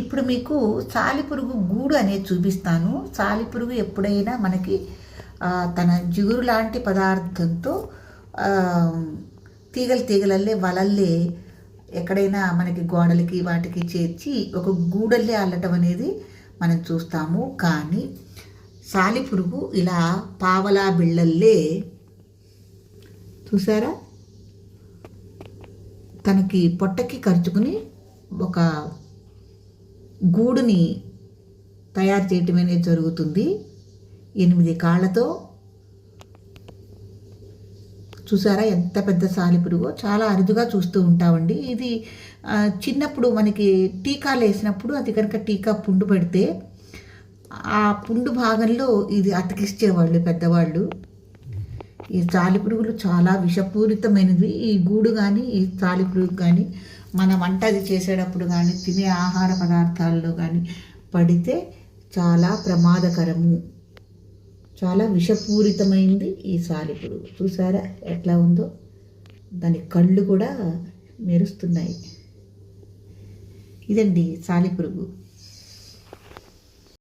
ఇప్పుడు మీకు సాలిపురుగు గూడు అనేది చూపిస్తాను. సాలిపురుగు ఎప్పుడైనా మనకి తన జిగురు లాంటి పదార్థంతో తీగలు తీగలల్లే వలల్లే ఎక్కడైనా మనకి గోడలకి వాటికి చేర్చి ఒక గూడల్లే అల్లటం అనేది మనం చూస్తాము. కానీ సాలిపురుగు ఇలా పావలా బిళ్ళల్లే చూసారా? తనకి పొట్టకి ఖర్చుకుని ఒక గూడుని తయారు చేయటం అనేది జరుగుతుంది. ఎనిమిది కాళ్ళతో. చూసారా ఎంత పెద్ద సాలిపురుగో. చాలా అరుదుగా చూస్తూ ఉంటామండి. ఇది చిన్నప్పుడు మనకి టీకాలు వేసినప్పుడు అది కనుక టీకా పుండు పెడితే ఆ పుండు భాగంలో ఇది అతికిచ్చేవాళ్ళు పెద్దవాళ్ళు. ఈ సాలిపురుగులు చాలా విషపూరితమైనవి. ఈ గూడు కానీ ఈ సాలిపురుగు కానీ మన వంట అది చేసేటప్పుడు కానీ తినే ఆహార పదార్థాల్లో కానీ పడితే చాలా ప్రమాదకరము. చాలా విషపూరితమైంది ఈ సాలిపురుగు చూసారా ఎట్లా ఉందో? దాని కళ్ళు కూడా మెరుస్తున్నాయి. ఇదండి సాలిపురుగు